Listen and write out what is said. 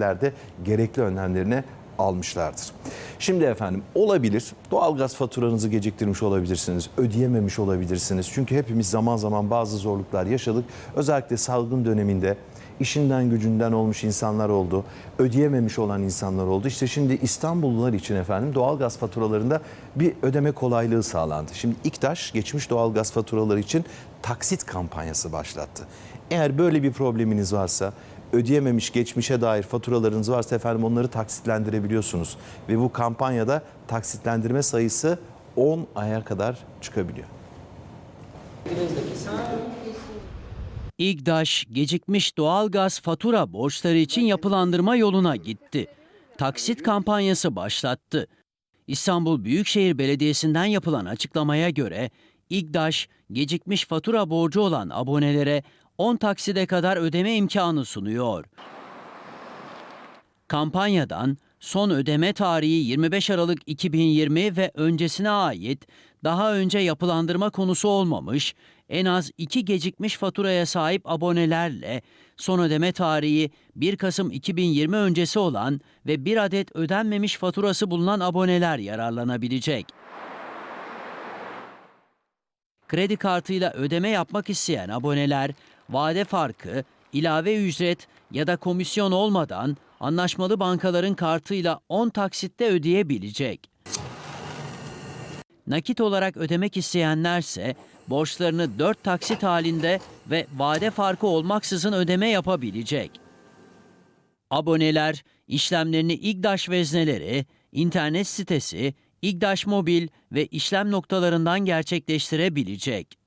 de gerekli önlemlerini almışlardır. Şimdi efendim olabilir doğalgaz faturanızı geciktirmiş olabilirsiniz, ödeyememiş olabilirsiniz. Çünkü hepimiz zaman zaman bazı zorluklar yaşadık. Özellikle salgın döneminde işinden gücünden olmuş insanlar oldu, ödeyememiş olan insanlar oldu. İşte şimdi İstanbullular için efendim doğalgaz faturalarında bir ödeme kolaylığı sağlandı. Şimdi İktaş geçmiş doğalgaz faturaları için taksit kampanyası başlattı. Eğer böyle bir probleminiz varsa ödeyememiş geçmişe dair faturalarınız varsa efendim onları taksitlendirebiliyorsunuz. Ve bu kampanyada taksitlendirme sayısı 10 aya kadar çıkabiliyor. İGDAŞ gecikmiş doğalgaz fatura borçları için yapılandırma yoluna gitti. Taksit kampanyası başlattı. İstanbul Büyükşehir Belediyesi'nden yapılan açıklamaya göre İGDAŞ gecikmiş fatura borcu olan abonelere 10 takside kadar ödeme imkanı sunuyor. Kampanyadan son ödeme tarihi 25 Aralık 2020 ve öncesine ait daha önce yapılandırma konusu olmamış en az iki gecikmiş faturaya sahip abonelerle son ödeme tarihi 1 Kasım 2020 öncesi olan ve bir adet ödenmemiş faturası bulunan aboneler yararlanabilecek. Kredi kartıyla ödeme yapmak isteyen aboneler vade farkı, ilave ücret ya da komisyon olmadan anlaşmalı bankaların kartıyla 10 taksitte ödeyebilecek. Nakit olarak ödemek isteyenlerse borçlarını 4 taksit halinde ve vade farkı olmaksızın ödeme yapabilecek. Aboneler işlemlerini İGDAŞ vezneleri, internet sitesi, İGDAŞ mobil ve işlem noktalarından gerçekleştirebilecek.